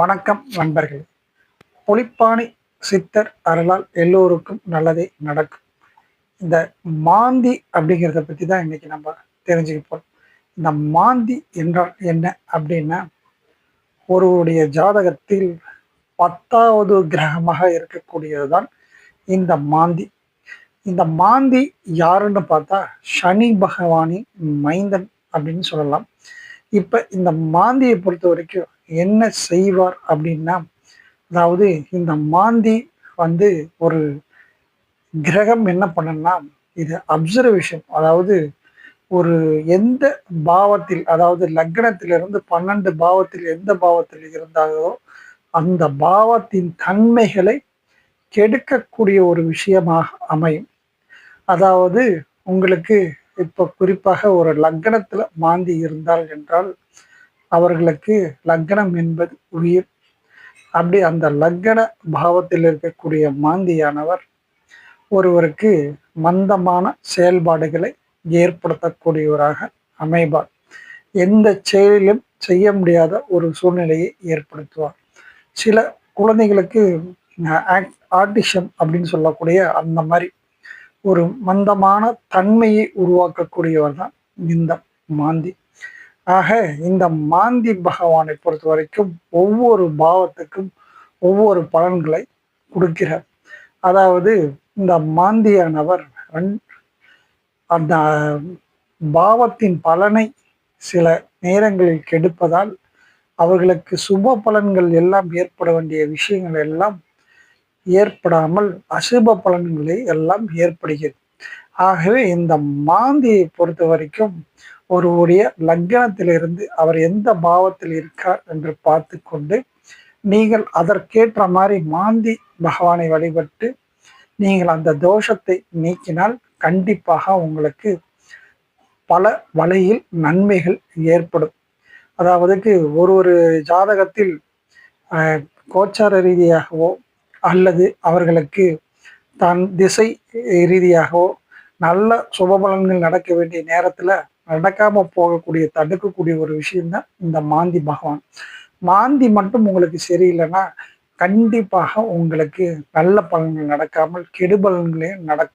வணக்கம் நண்பர்களே. புலிப்பாணி சித்தர் அருளால் எல்லோருக்கும் நல்லதே நடக்கும். இந்த மாந்தி அப்படிங்கிறத பற்றி தான் இன்னைக்கு நம்ம தெரிஞ்சுக்கப்போம் இந்த மாந்தி என்றால் என்ன அப்படின்னா ஒருவருடைய ஜாதகத்தில் பத்தாவது கிரகமாக இருக்கக்கூடியது தான் இந்த மாந்தி. இந்த மாந்தி யாருன்னு பார்த்தா சனி பகவானின் மைந்தன் அப்படின்னு சொல்லலாம். இப்போ இந்த மாந்தியை பொறுத்த வரைக்கும் என்ன செய்வார் அப்படின்னா அதாவது இந்த மாந்தி வந்து ஒரு கிரகம் என்ன பண்ணுன்னா இது அப்சர்வேஷன் அதாவது ஒரு எந்த பாவத்தில் அதாவது லக்னத்திலிருந்து பன்னெண்டு பாவத்தில் எந்த பாவத்தில் இருந்தாலோ அந்த பாவத்தின் தன்மைகளை கெடுக்கக்கூடிய ஒரு விஷயமாக அமையும். அதாவது உங்களுக்கு இப்போ குறிப்பாக ஒரு லக்னத்துல மாந்தி இருந்தால் என்றால் அவர்களுக்கு லக்னம் என்பது உயிர். அப்படி அந்த லக்ன பாவத்தில் இருக்கக்கூடிய மாந்தியானவர் ஒருவருக்கு மந்தமான செயல்பாடுகளை ஏற்படுத்தக்கூடியவராக அமைவார். எந்த செயலிலும் செய்ய முடியாத ஒரு சூழ்நிலையை ஏற்படுத்துவார். சில குழந்தைகளுக்கு ஆர்டிஷம் அப்படின்னு சொல்லக்கூடிய அந்த மாதிரி ஒரு மந்தமான தன்மையை உருவாக்கக்கூடியவர் தான் இந்த மாந்தி. ஆக இந்த மாந்தி பகவானை பொறுத்த வரைக்கும் ஒவ்வொரு பாவத்துக்கும் ஒவ்வொரு பலன்களை கொடுக்கிறார். அதாவது இந்த மாந்தியானவர் அந்த பாவத்தின் பலனை சில நேரங்களில் கெடுப்பதால் அவர்களுக்கு சுப பலன்கள் எல்லாம் ஏற்பட வேண்டிய விஷயங்கள் எல்லாம் ஏற்படாமல் அசுப பலன்களை எல்லாம் ஏற்படுகிறது. ஆகவே இந்த மாந்தியை பொறுத்த வரைக்கும் ஒருவருடைய லக்னத்திலிருந்து அவர் எந்த பாவத்தில் இருக்கார் என்று பார்த்து கொண்டு நீங்கள் அதற்கேற்ற மாதிரி மாந்தி பகவானை வழிபட்டு நீங்கள் அந்த தோஷத்தை நீக்கினால் கண்டிப்பாக உங்களுக்கு பல வழியில் நன்மைகள் ஏற்படும். அதாவதுக்கு ஒரு ஒரு ஜாதகத்தில் கோச்சார ரீதியாகவோ அல்லது அவர்களுக்கு தன் திசை ரீதியாகவோ நல்ல சுபபலன்கள் நடக்க வேண்டிய நேரத்துல நடக்காம போகக்கூடிய தடுக்கக்கூடிய ஒரு விஷயம்தான் இந்த மாந்தி பகவான். மாந்தி மட்டும் உங்களுக்கு சரியில்லைன்னா கண்டிப்பாக உங்களுக்கு நல்ல பலன்கள் நடக்காமல் கெடுபலன்களே நடக்கும்